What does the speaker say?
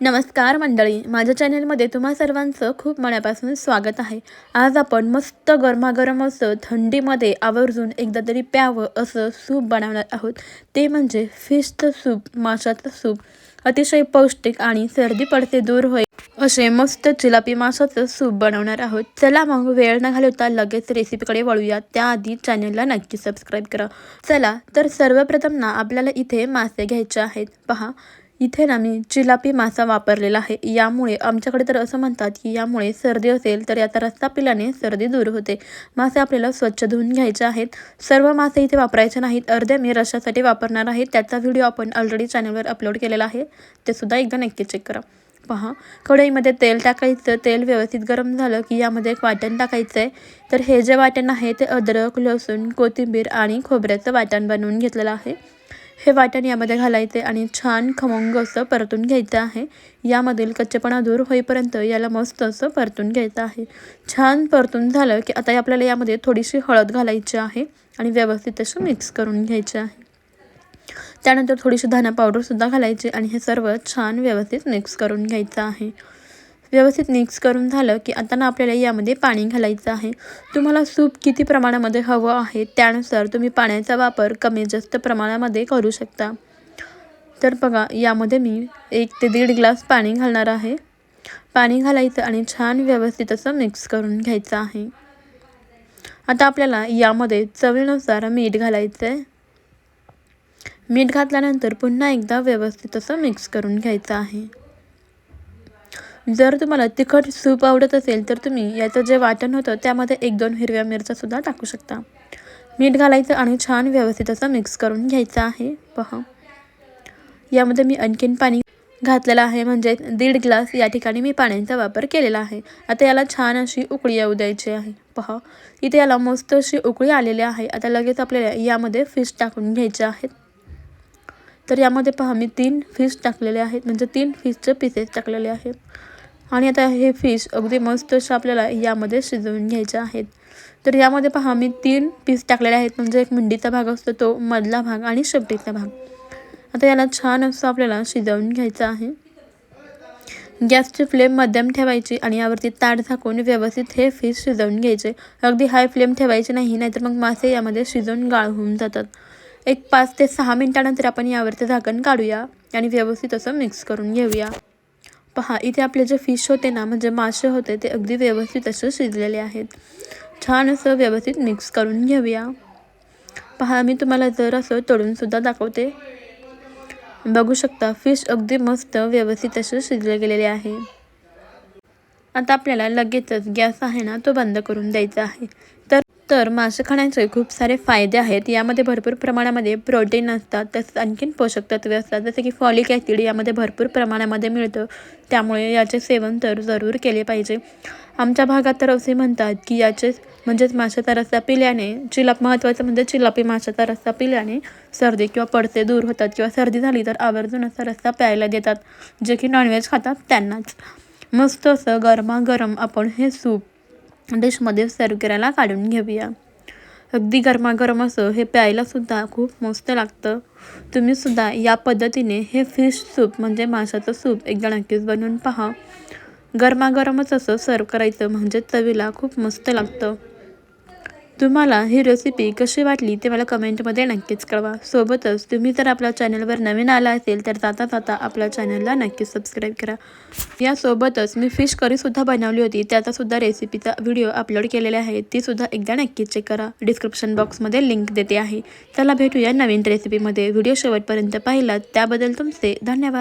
नमस्कार मंडळी माझ्या चॅनलमध्ये तुम्हा सर्वांचं खूप मनापासून स्वागत आहे. आज आपण मस्त गरमागरम असं थंडीमध्ये आवर्जून एकदा तरी प्यावं असं सूप बनवणार आहोत. ते म्हणजे फिशचं सूप माशाचं सूप. अतिशय पौष्टिक आणि सर्दी पडते दूर होईल असे मस्त चिलापी माशाचं सूप बनवणार आहोत. चला मग वेळ न घालवता लगेच रेसिपीकडे वळूया. त्याआधी चॅनलला नक्की सबस्क्राईब करा. चला तर सर्वप्रथम ना आपल्याला इथे मासे घ्यायचे आहेत. पहा इथे ना मी चिलापी मासा वापरलेला आहे. यामुळे आमच्याकडे तर असं म्हणतात की यामुळे सर्दी असेल तर याचा रस्ता पिल्याने सर्दी दूर होते. मासे आपल्याला स्वच्छ धुवून घ्यायचे आहेत. सर्व मासे इथे वापरायचे नाहीत. अर्ध्या मी रशासाठी वापरणार आहे. त्याचा व्हिडिओ आपण ऑलरेडी चॅनलवर अपलोड केलेला आहे. ते सुद्धा एकदा नक्की चेक करा. पहा कढईमध्ये तेल टाकायचं. तेल व्यवस्थित गरम झालं की यामध्ये एक वाटण टाकायचं आहे तर हे जे वाटण आहे ते अद्रक लसूण कोथिंबीर आणि खोबऱ्याचं वाटण बनवून घेतलेलं आहे. हे वाटण यामध्ये घालायचे आणि छान खमंग असं परतून घ्यायचं आहे. यामधील कच्चेपणा दूर होईपर्यंत याला मस्त असं परतून घ्यायचं आहे. छान परतून झालं की आता आपल्याला यामध्ये थोडीशी हळद घालायची आहे आणि व्यवस्थित असं मिक्स करून घ्यायची आहे. त्यानंतर थोडीशी धना पावडरसुद्धा घालायची आणि हे सर्व छान व्यवस्थित मिक्स करून घ्यायचं आहे. व्यवस्थित मिक्स करून झालं की आता ना आपल्याला यामध्ये पाणी घालायचं आहे. तुम्हाला सूप किती प्रमाणामध्ये हवं आहे त्यानुसार तुम्ही पाण्याचा वापर कमी जास्त प्रमाणामध्ये करू शकता. तर बघा यामध्ये मी एक ते दीड ग्लास पाणी घालणार आहे. पाणी घालायचं आणि छान व्यवस्थित असं मिक्स करून घ्यायचं आहे. आता आपल्याला यामध्ये चवीनुसार मीठ घालायचं आहे मीठ घातल्यानंतर पुन्हा एकदा व्यवस्थित असं मिक्स करून घ्यायचं आहे. जर तुम्हाला तिखट सूप आवडत असेल तर तुम्ही याचं जे वाटण होतं त्यामध्ये एक दोन हिरव्या मिरच्यासुद्धा टाकू शकता. मीठ घालायचं आणि छान व्यवस्थित असं मिक्स करून घ्यायचं आहे. पहा. यामध्ये मी आणखीन पाणी घातलेलं आहे म्हणजे दीड ग्लास या ठिकाणी मी पाण्याचा वापर केलेला आहे. आता याला छान अशी उकळी येऊ द्यायची आहे. पहा. इथे याला मस्त अशी उकळी आलेली आहे. आता लगेच आपल्याला यामध्ये फिश टाकून घ्यायचे आहेत. तर यामध्ये पहा मी तीन फिश टाकलेले आहेत. म्हणजे तीन फिशचे पीसेस टाकलेले आहेत. आणि आता हे फिश अगदी मस्त असं आपल्याला यामध्ये शिजवून घ्यायचे आहेत. तर यामध्ये पहा मी तीन पीस टाकलेले आहेत. म्हणजे एक मुंडीचा भाग असतो तो मधला भाग आणि शेपटीचा भाग. आता याला छान असं आपल्याला शिजवून घ्यायचं आहे. गॅसची फ्लेम मध्यम ठेवायची आणि यावरती ताट झाकून व्यवस्थित हे फिश शिजवून घ्यायचे. अगदी हाय फ्लेम ठेवायची नाही नाहीतर मग मासे यामध्ये शिजवून गाळ होऊन जातात. एक पाच ते सहा मिनटानंतर आपण यावरती झाकण काढूया आणि व्यवस्थित असं मिक्स करून घेऊया. पहा इथे आपले जे फिश होते ना म्हणजे मासे होते ते अगदी व्यवस्थित असे शिजलेले आहेत. छान असं व्यवस्थित मिक्स करून घेऊया. पहा मी तुम्हाला जर असं तळूनसुद्धा दाखवते. बघू शकता फिश अगदी मस्त व्यवस्थित असे शिजले गेलेले आहे. आता आपल्याला लगेचच गॅस आहे ना तो बंद करून द्यायचा आहे. तर तर मासे खाण्याचे खूप सारे फायदे आहेत. यामध्ये भरपूर प्रमाणामध्ये प्रोटीन असतात. तसंच आणखीन पोषक तत्वे असतात. जसे की फॉलिक ॲसिड यामध्ये भरपूर प्रमाणामध्ये मिळतं. त्यामुळे याचे सेवन तर जरूर केले पाहिजे. आमच्या भागात तर असे म्हणतात की याचे म्हणजेच माशाचा रस्सा पिल्याने चिलाप महत्त्वाचं म्हणजे चिलापी माशाचा रस्सा पिल्याने सर्दी किंवा पडसे दूर होतात किंवा सर्दी झाली तर आवर्जून असा रस्सा प्यायला देतात. जे की नॉनव्हेज खातात त्यांनाच. मस्त असं गरमागरम आपण हे सूप डिशमध्ये सर्व करायला काढून घेऊया. अगदी गरमागरम असं हे प्यायलासुद्धा खूप मस्त लागतं. तुम्हीसुद्धा या पद्धतीने हे फिश सूप म्हणजे माशाचं सूप एकदा नक्कीच बनवून पहा. गरमागरमच असं सर्व करायचं म्हणजे चवीला खूप मस्त लागतं. तुम्हाला ही रेसिपी कशी वाटली ते मला कमेंटमध्ये नक्कीच कळवा. सोबतच तुम्ही जर आपल्या चॅनलवर नवीन आला असेल तर जाता जाता आपल्या चॅनलला नक्कीच सबस्क्राईब करा. यासोबतच मी फिश करीसुद्धा बनवली होती. त्याचासुद्धा रेसिपीचा व्हिडिओ अपलोड केलेला आहे. तीसुद्धा एकदा नक्कीच चेक करा. डिस्क्रिप्शन बॉक्समध्ये लिंक देते आहे. चला भेटूया नवीन रेसिपीमध्ये व्हिडिओ शेवटपर्यंत पाहिलात. त्याबद्दल तुमचे धन्यवाद.